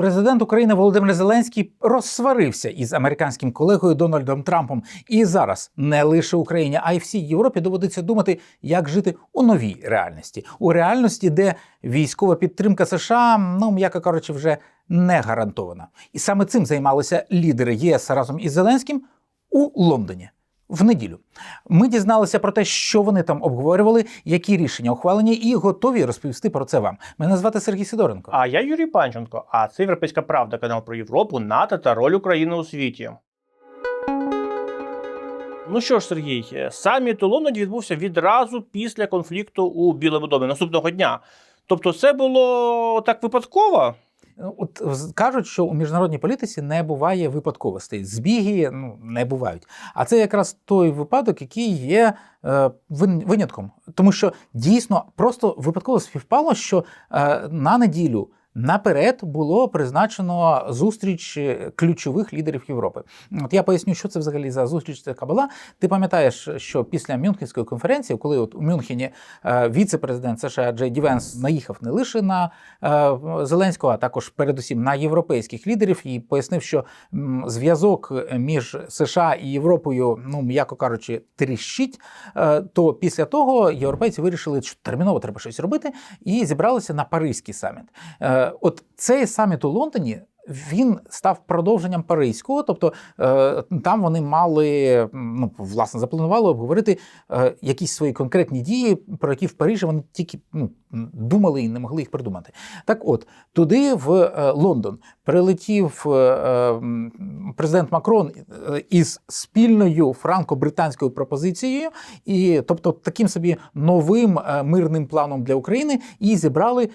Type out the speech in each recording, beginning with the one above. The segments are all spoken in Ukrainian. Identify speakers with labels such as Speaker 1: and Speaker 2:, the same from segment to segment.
Speaker 1: Президент України Володимир Зеленський розсварився із американським колегою Дональдом Трампом. І зараз не лише Україні, а й всій Європі доводиться думати, як жити у новій реальності, у реальності, де військова підтримка США, ну м'яко кажучи, вже не гарантована. І саме цим займалися лідери ЄС разом із Зеленським у Лондоні. В неділю ми дізналися про те, що вони там обговорювали, які рішення ухвалені, і готові розповісти про це вам. Мене звати Сергій Сидоренко.
Speaker 2: А я Юрій Панченко, а це Європейська Правда, канал про Європу, НАТО та роль України у світі. Ну що ж, Сергій, е, саміт у Лондоні відбувся відразу після конфлікту у Білому домі наступного дня. Тобто, це було так випадково.
Speaker 1: От кажуть, що у міжнародній політиці не буває випадковостей. Збіги ну не бувають. А це якраз той випадок, який є е, винятком, тому що дійсно просто випадково співпало, що е, на неділю. Наперед було призначено зустріч е, ключових лідерів Європи. От я поясню, що це взагалі за зустріч така була. Ти пам'ятаєш, що після Мюнхенської конференції, коли от у Мюнхені е, віце-президент США Джей Ді Венс наїхав не лише на е, Зеленського, а також передусім на європейських лідерів, і пояснив, що зв'язок між США і Європою, ну м'яко кажучи, тріщить. То після того європейці вирішили, що терміново треба щось робити, і зібралися на Паризький саміт. Е, От цей саміт у Лондоні. Він став продовженням паризького, тобто е, там вони мали ну власне запланували обговорити е, якісь свої конкретні дії, про які в Парижі вони тільки ну, думали і не могли їх придумати. Так от, туди, в е, Лондон, прилетів президент Макрон із спільною франко-британською пропозицією, і тобто таким собі новим мирним планом для України, і зібрали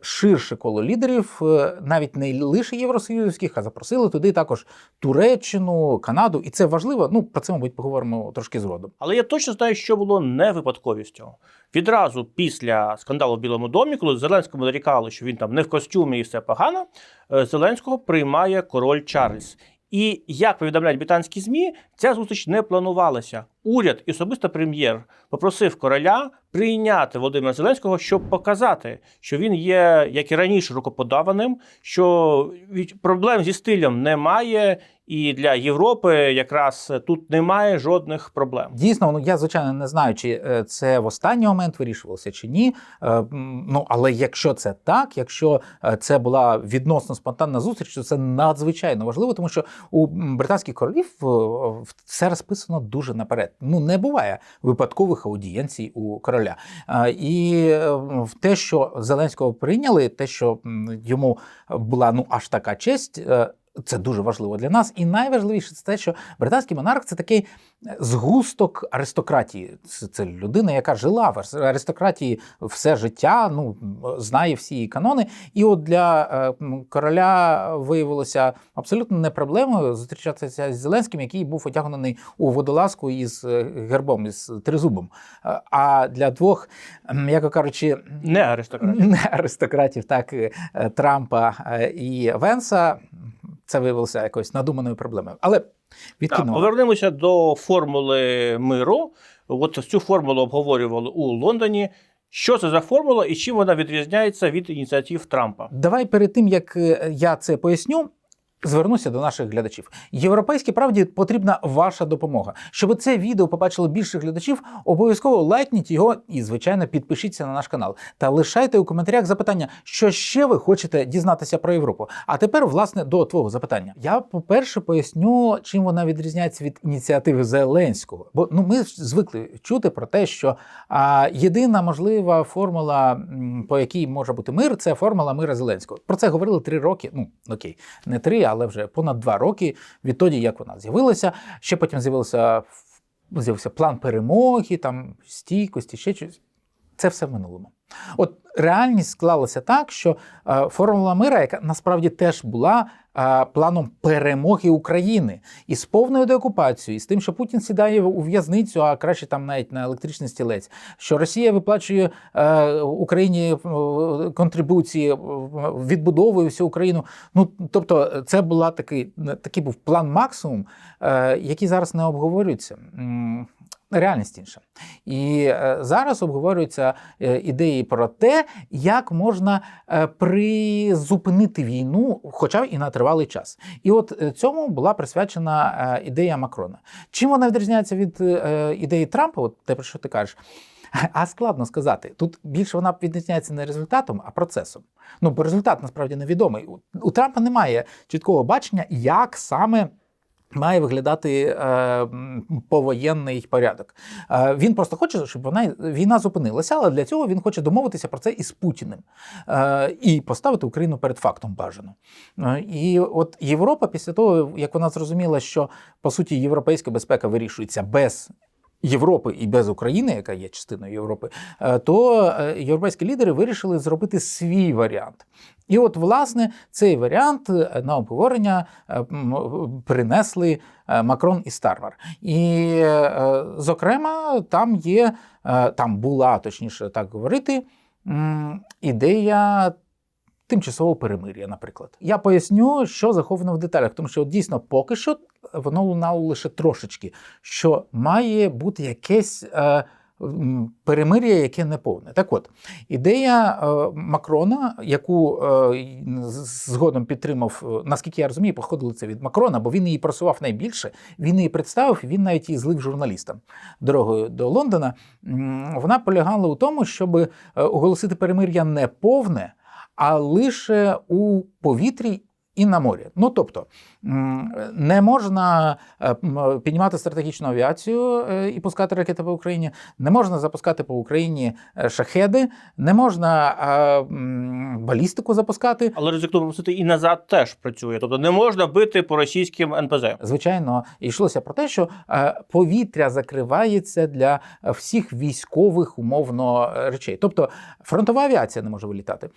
Speaker 1: ширше коло лідерів, навіть не лише євросоюзських, а запросили туди також Туреччину, Канаду. І це важливо. Ну про це, мабуть, поговоримо трошки згодом.
Speaker 2: Але я точно знаю, що було не випадковістю. Відразу після скандалу в Білому домі, коли Зеленському нарікали, що він там не в костюмі і все погано, е, Зеленського приймає король Чарльз. І як повідомляють британські змі, ця зустріч не планувалася. Уряд і особисто прем'єр попросив короля прийняти Володимира Зеленського, щоб показати, що він є, як і раніше, рукоподаваним, що проблем зі стилем немає, і для Європи якраз тут немає жодних проблем.
Speaker 1: Дійсно, ну я звичайно не знаю, чи е, це в останній момент вирішувалося чи ні. Е, Ну але якщо це так, якщо е, це була відносно спонтанна зустріч, то це надзвичайно важливо, тому що у британських королів е, все розписано дуже наперед. Ну не буває випадкових аудієнцій у короля. Е, І е, в те, що Зеленського прийняли, те, що йому була ну аж така честь. Е, Це дуже важливо для нас, і найважливіше це те, що британський монарх це такий згусток аристократії. Це, це людина, яка жила в аристократії все життя, ну знає всі її канони. І от для е, короля виявилося абсолютно не проблемою зустрічатися з Зеленським, який був одягнений у водолазку із е, гербом, із тризубом. Е, А для двох, м, яко кажучи,
Speaker 2: Не аристократ.
Speaker 1: не аристократів, так е, Трампа е, і Венса. Це виявилося якоюсь надуманою проблемою. Але
Speaker 2: Так, повернемося до формули миру. От цю формулу обговорювали у Лондоні. Що це за формула і чим вона відрізняється від ініціатив Трампа?
Speaker 1: Давай перед тим, як е, я це поясню. Звернуся до наших глядачів. Європейській правді потрібна ваша допомога. Щоб це відео побачило більше глядачів, обов'язково лайкніть його і, звичайно, підпишіться на наш канал. Та лишайте у коментарях запитання, що ще ви хочете дізнатися про Європу. А тепер, власне, до твого запитання. Я, по-перше, поясню, чим вона відрізняється від ініціативи Зеленського. Бо ну ми звикли чути про те, що а, єдина можлива формула, по якій може бути мир, це формула мира Зеленського. Про це говорили три роки. Ну окей, не три, але вже понад два роки відтоді, як вона з'явилася. Ще потім з'явився з'явився план перемоги, там стійкості, ще щось. Це все в минулому. От реальність склалася так, що е, формула мира, яка насправді теж була е, планом перемоги України і з повною деокупацією, і з тим, що Путін сідає у в'язницю, а краще там навіть на електричний стілець, що Росія виплачує е, Україні контрибуції, відбудовує всю Україну. Ну тобто, це була такий, такий був план максимум, який зараз не обговорюється. Реальність інша. І е, зараз обговорюються е, ідеї про те, як можна е, призупинити війну, хоча б і на тривалий час. І от цьому була присвячена ідея Макрона. Чим вона відрізняється від ідеї Трампа, от те, про що ти кажеш? А складно сказати. Тут більше вона відрізняється не результатом, а процесом. Ну, бо результат насправді невідомий. У Трампа немає чіткого бачення, як саме. Має виглядати е, повоєнний порядок. Е, він просто хоче, щоб вона війна зупинилася, але для цього він хоче домовитися про це із Путіним е, і поставити Україну перед фактом бажано. Е, і от Європа, після того, як вона зрозуміла, що по суті європейська безпека вирішується без Європи і без України, яка є частиною Європи, е, то е, європейські лідери вирішили зробити свій варіант. І от, власне, цей варіант е, на обговорення принесли Макрон і Стармер. І, зокрема, там є, там була, точніше так говорити, ідея. Тимчасового перемир'я, наприклад, я поясню, що заховано в деталях, тому що дійсно поки що воно лунало лише трошечки, що має бути якесь е, перемир'я, яке не повне. Так от, ідея е, Макрона, яку е, згодом підтримав, наскільки я розумію, походило це від Макрона, бо він її просував найбільше, він її представив, він навіть її злив журналістам дорогою до Лондона. Вона полягала у тому, щоб оголосити перемир'я не повне, а лише у повітрі. І на морі. Ну тобто не можна е, піднімати стратегічну авіацію е, і пускати ракети по Україні, не можна запускати по Україні е, шахеди, не можна балістику запускати.
Speaker 2: Але ризикну пропустити і назад теж працює. Тобто не можна бити по російським НПЗ.
Speaker 1: Звичайно, йшлося про те, що повітря закривається для всіх військових умовно речей. Тобто фронтова авіація не може вилітати.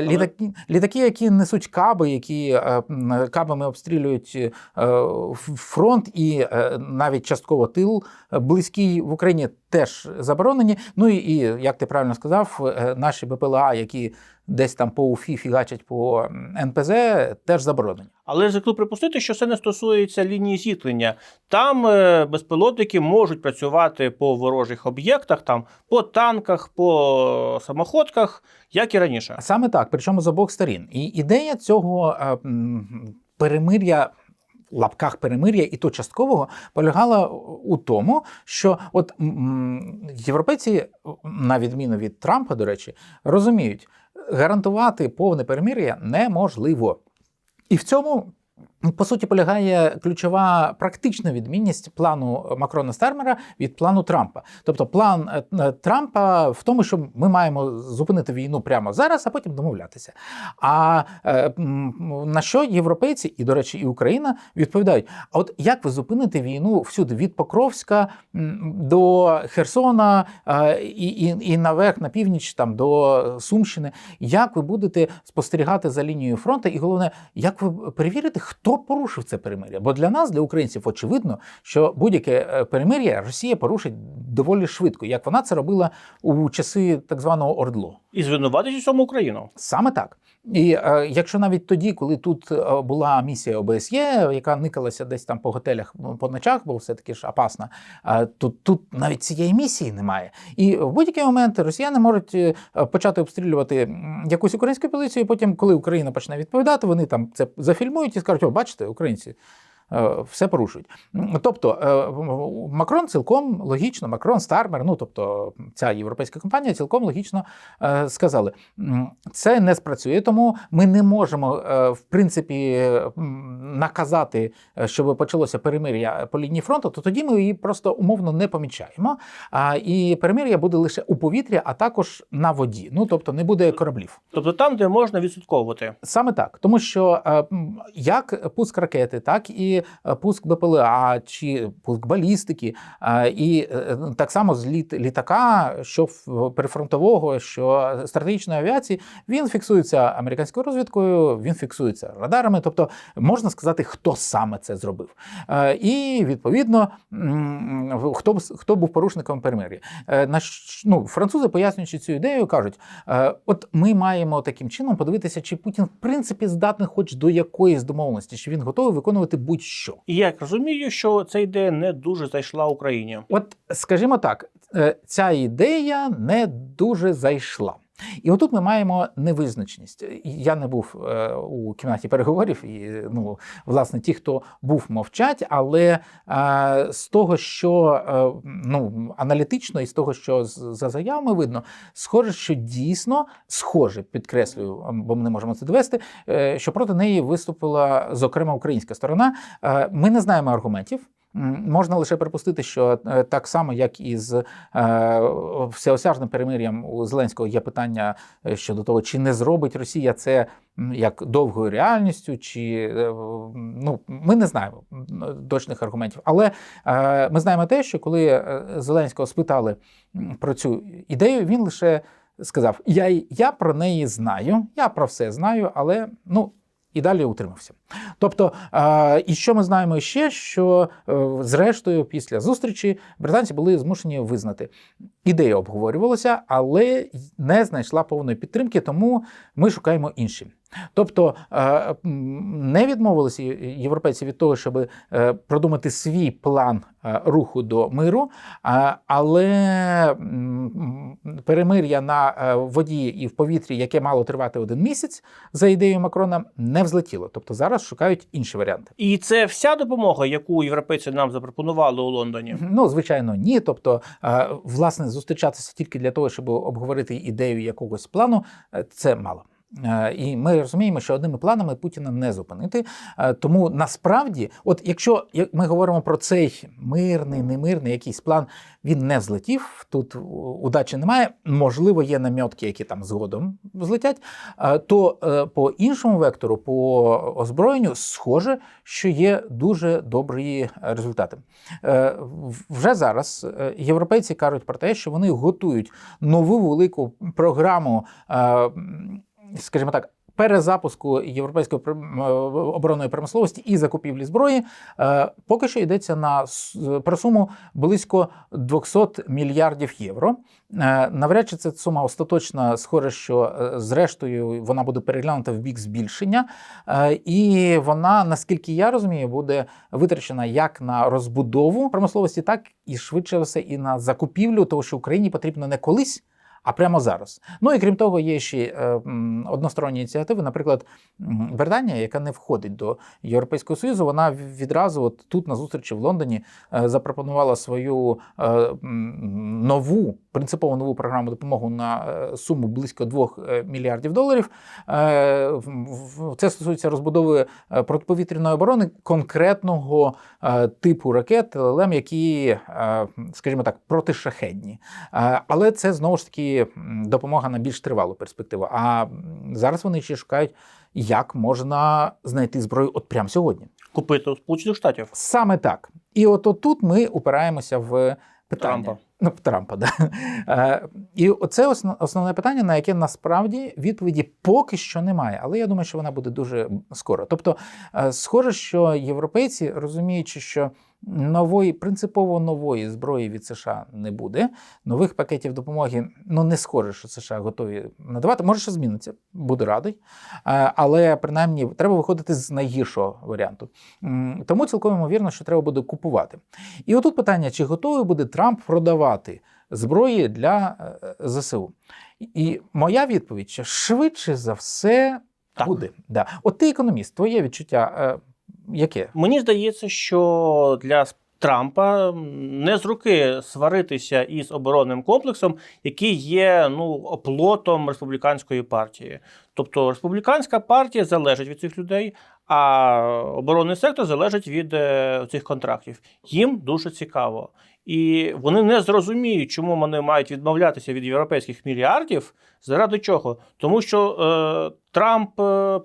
Speaker 1: Літаки, літаки, які несуть каби, які е, кабами обстрілюють е, фронт і е, навіть частково тил близький в Україні, теж заборонені. Ну і, і як ти правильно сказав, е, наші БПЛА, які десь там по УФІ фігачать по НПЗ, теж заборонені.
Speaker 2: Але ризикну припустити, що це не стосується лінії зіткнення. Там е, безпілотники можуть працювати по ворожих об'єктах, там по танках, по самоходках, як і раніше.
Speaker 1: Саме так, причому з обох сторін. І ідея цього е, перемир'я. Лапках перемир'я і то часткового полягала у тому, що от європейці, на відміну від Трампа, до речі, розуміють, гарантувати повне перемир'я неможливо. І в цьому, по суті, полягає ключова практична відмінність плану Макрона Стармера від плану Трампа. Тобто, план е, е, Трампа в тому, що ми маємо зупинити війну прямо зараз, а потім домовлятися. А е, на що європейці, і, до речі, і Україна відповідають: а от як ви зупините війну всюди від Покровська до Херсона е, і, і, і наверх на північ, там до Сумщини? Як ви будете спостерігати за лінією фронту? І головне, як ви перевірите, хто порушив це перемир'я? Бо для нас, для українців, очевидно, що будь-яке е, перемир'я Росія порушить доволі швидко, як вона це робила у часи так званого Ордло.
Speaker 2: І звинуватить у цьому Україну.
Speaker 1: Саме так. І е, якщо навіть тоді, коли тут е, була місія ОБСЄ, яка никалася десь там по готелях ну, по ночах, бо все-таки ж опасна, е, то тут навіть цієї місії немає. І в будь-який момент росіяни можуть е, почати обстрілювати якусь українську позицію, і потім, коли Україна почне відповідати, вони там це зафільмують і скажуть: о, бачите, українці. Е, Все порушують. Тобто е, Макрон цілком логічно, Макрон, Стармер, ну тобто ця європейська компанія цілком логічно е, сказали, це не спрацює, тому ми не можемо в принципі наказати, щоб почалося перемир'я по лінії фронту, то тоді ми її просто умовно не помічаємо. І перемир'я буде лише у повітрі, а також на воді. Ну тобто не буде кораблів.
Speaker 2: Тобто там, де можна відслідковувати.
Speaker 1: Саме так, тому що як пуск ракети, так і е, пуск БПЛА чи пуск балістики, е, і е, так само зліт літака, що прифронтового, що стратегічної авіації, він фіксується американською розвідкою, він фіксується радарами. Тобто можна сказати, хто саме це зробив. І відповідно, хто хто був порушником перемир'я. Ну, французи, пояснюючи цю ідею, кажуть: от ми маємо таким чином подивитися, чи Путін в принципі здатний хоч до якоїсь домовленості, чи він готовий виконувати будь-що. Будь-що.
Speaker 2: І я розумію, що ця ідея не дуже зайшла Україні.
Speaker 1: От, скажімо так, е, ця ідея не дуже зайшла. І отут ми маємо невизначеність. Я не був е, у кімнаті переговорів, і ну, власне, ті, хто був, мовчать, але е, з того, що е, ну, аналітично, і з того, що за заявами видно, схоже, що дійсно схоже, підкреслюю, бо ми не можемо це довести, е, що проти неї виступила зокрема українська сторона. Е, Ми не знаємо аргументів. Можна лише припустити, що е, так само, як і з е, всеосяжним перемир'ям у Зеленського є питання е, щодо того, чи не зробить Росія це як довгою реальністю, чи ну ми не знаємо точних аргументів. Але ми знаємо те, що коли Зеленського спитали про цю ідею, він лише сказав: Я, я про неї знаю, я про все знаю, але ну. І далі утримався. Тобто, і що ми знаємо ще, що е, зрештою, після зустрічі британці були змушені визнати, ідея обговорювалася, але не знайшла повної підтримки, тому ми шукаємо інші. Тобто е, не відмовилися європейці від того, щоб е, продумати свій план е, руху до миру, але перемир'я на воді і в повітрі, яке мало тривати один місяць, за ідеєю Макрона, не взлетіло. Тобто зараз шукають інші варіанти.
Speaker 2: І це вся допомога, яку європейці нам запропонували у Лондоні.
Speaker 1: Ну, звичайно, ні. Тобто, власне, зустрічатися тільки для того, щоб обговорити ідею якогось плану, це мало. Е, І ми розуміємо, що одними планами Путіна не зупинити. Е, Тому насправді, от якщо ми говоримо про цей мирний, немирний якийсь план, він не взлетів. Тут удачі немає. Можливо, є намітки, які там згодом взлетять. е, То по іншому вектору, по озброєнню, схоже, що є дуже добрі результати. Вже зараз європейці кажуть про те, що вони готують нову велику програму, скажімо так. Перезапуску європейської е, оборонної промисловості і закупівлі зброї е, поки що йдеться на про суму близько 200 мільярдів євро. Е, Навряд чи ця сума остаточна, схоже, що зрештою вона буде переглянута в бік збільшення, і вона, наскільки я розумію, буде витрачена як на розбудову промисловості, так і швидше все і на закупівлю, того що Україні потрібно не колись. А прямо зараз. Ну і крім того, є ще е, односторонні ініціативи. Наприклад, Британія, яка не входить до Європейського Союзу, вона відразу от тут на зустрічі в Лондоні е, запропонувала свою е, нову принципово нову програму допомоги на суму близько 2 мільярдів доларів. Це стосується розбудови протиповітряної оборони конкретного типу ракет ЛЛМ, які, скажімо так, протишахедні. Але це знову ж таки допомога на більш тривалу перспективу. А зараз вони ще шукають, як можна знайти зброю от прямо сьогодні.
Speaker 2: Купити у Сполучених Штатів.
Speaker 1: Саме так. І от отут ми упираємося в питання.
Speaker 2: Трампа.
Speaker 1: Ну, Трампа, да. Е, І основ- основне питання, на яке насправді відповіді поки що немає. Але я думаю, що вона буде дуже скоро. Тобто, е, схоже, що європейці, розуміючи, що нової, принципово нової зброї від США не буде, нових пакетів допомоги, ну не схоже, що США готові надавати. Може, що зміниться, буду радий. Е, Але принаймні треба виходити з найгіршого варіанту. Тому цілком ймовірно, що треба буде купувати. І отут питання: чи готовий буде Трамп продавати зброї для е, ЗСУ? І моя відповідь, що швидше за все
Speaker 2: Так.
Speaker 1: буде. Да. От ти економіст, твоє відчуття е, яке?
Speaker 2: Мені здається, що для Трампа не з руки сваритися із оборонним комплексом, який є ну оплотом республіканської партії. Тобто республіканська партія залежить від цих людей, а оборонний сектор залежить від е, цих контрактів. Їм дуже цікаво. І вони не зрозуміють, чому вони мають відмовлятися від європейських мільярдів. Заради чого? Тому що е, Трамп е,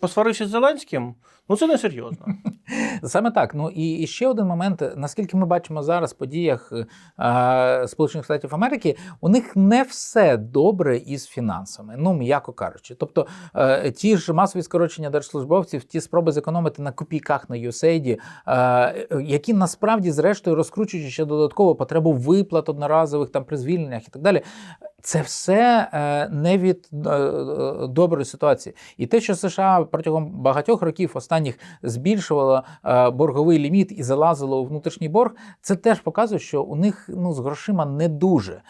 Speaker 2: посварився з Зеленським. Ну це не серйозно.
Speaker 1: Саме так. Ну і, і ще один момент, наскільки ми бачимо зараз в подіях е, Сполучених Штатів Америки, у них не все добре із фінансами, ну м'яко кажучи. Тобто е, ті ж масові скорочення держслужбовців, ті спроби зекономити на копійках на USAID, е, які насправді, зрештою, розкручують ще додатково потребу виплат одноразових там при звільненнях і так далі. Це все е, не від е, е, доброї ситуації. І те, що США протягом багатьох років останніх збільшувало е, борговий ліміт і залазило у внутрішній борг, це теж показує, що у них ну, з грошима не дуже.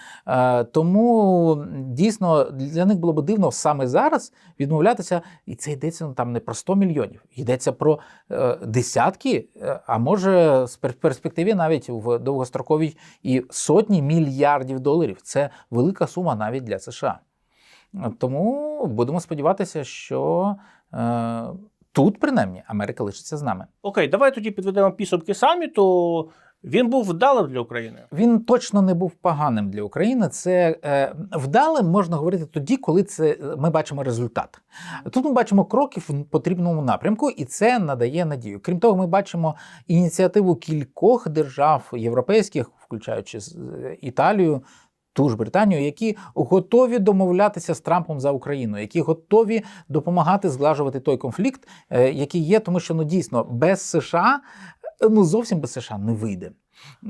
Speaker 1: Тому дійсно для них було б дивно саме зараз відмовлятися, і це йдеться ну, там не про 100 мільйонів, йдеться про десятки, а може з пер- перспективі навіть в довгостроковій і сотні мільярдів доларів. Це велика сума навіть для США. Тому будемо сподіватися, що е, тут, принаймні, Америка лишиться з нами.
Speaker 2: Окей, давай тоді підведемо підсумки саміту. Він був вдалим для України.
Speaker 1: Він точно не був поганим для України. Це е, вдалим можна говорити тоді, коли це ми бачимо результат. Тут ми бачимо кроки в потрібному напрямку, і це надає надію. Крім того, ми бачимо ініціативу кількох держав європейських, включаючи е, Італію. Ту ж Британію, які готові домовлятися з Трампом за Україну, які готові допомагати зглажувати той конфлікт, е, який є, тому що ну дійсно без США ну зовсім без США не вийде.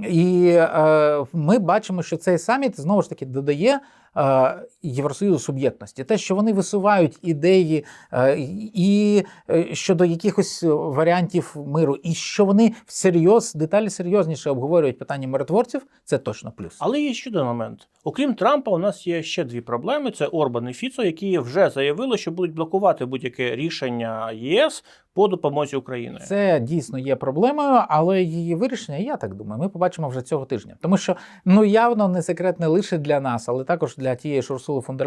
Speaker 1: І е, ми бачимо, що цей саміт знову ж таки додає е, Євросоюзу суб'єктності. Те, що вони висувають ідеї е, і е, щодо якихось варіантів миру, і що вони всерйоз деталі серйозніше обговорюють питання миротворців, це точно плюс.
Speaker 2: Але є ще один момент. Окрім Трампа, у нас є ще дві проблеми: це Орбан і Фіцо, які вже заявили, що будуть блокувати будь-яке рішення ЄС по допомозі Україні.
Speaker 1: Це дійсно є проблемою, але її вирішення, я так думаю, ми побачимо вже цього тижня. Тому що ну явно не секрет не лише для нас, але також для тієї ж Урсули фон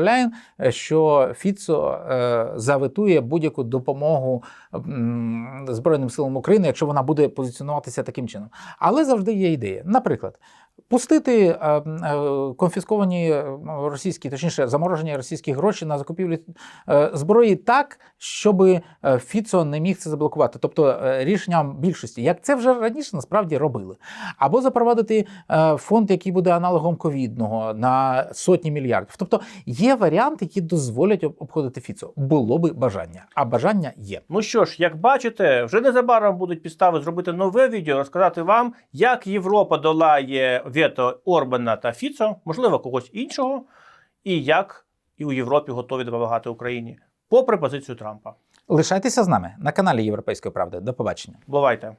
Speaker 1: е, що Фіцо е, заветує будь-яку допомогу м, Збройним силам України, якщо вона буде позиціонуватися таким чином. Але завжди є ідея. Наприклад. Пустити е, е, конфісковані е, російські, точніше, заморожені російські гроші на закупівлю е, зброї так, щоб Фіцо не міг це заблокувати, тобто рішенням більшості, як це вже раніше насправді робили. Або запровадити фонд, який буде аналогом ковідного на сотні мільярдів. Тобто є варіанти, які дозволять обходити Фіцо. Було би бажання, а бажання є.
Speaker 2: Ну що ж, як бачите, вже незабаром будуть підстави зробити нове відео, розказати вам, як Європа долає вето Орбана та Фіцо, можливо, когось іншого, і як і у Європі готові допомагати Україні, попри позицію Трампа.
Speaker 1: Лишайтеся з нами на каналі Європейської правди. До побачення.
Speaker 2: Бувайте!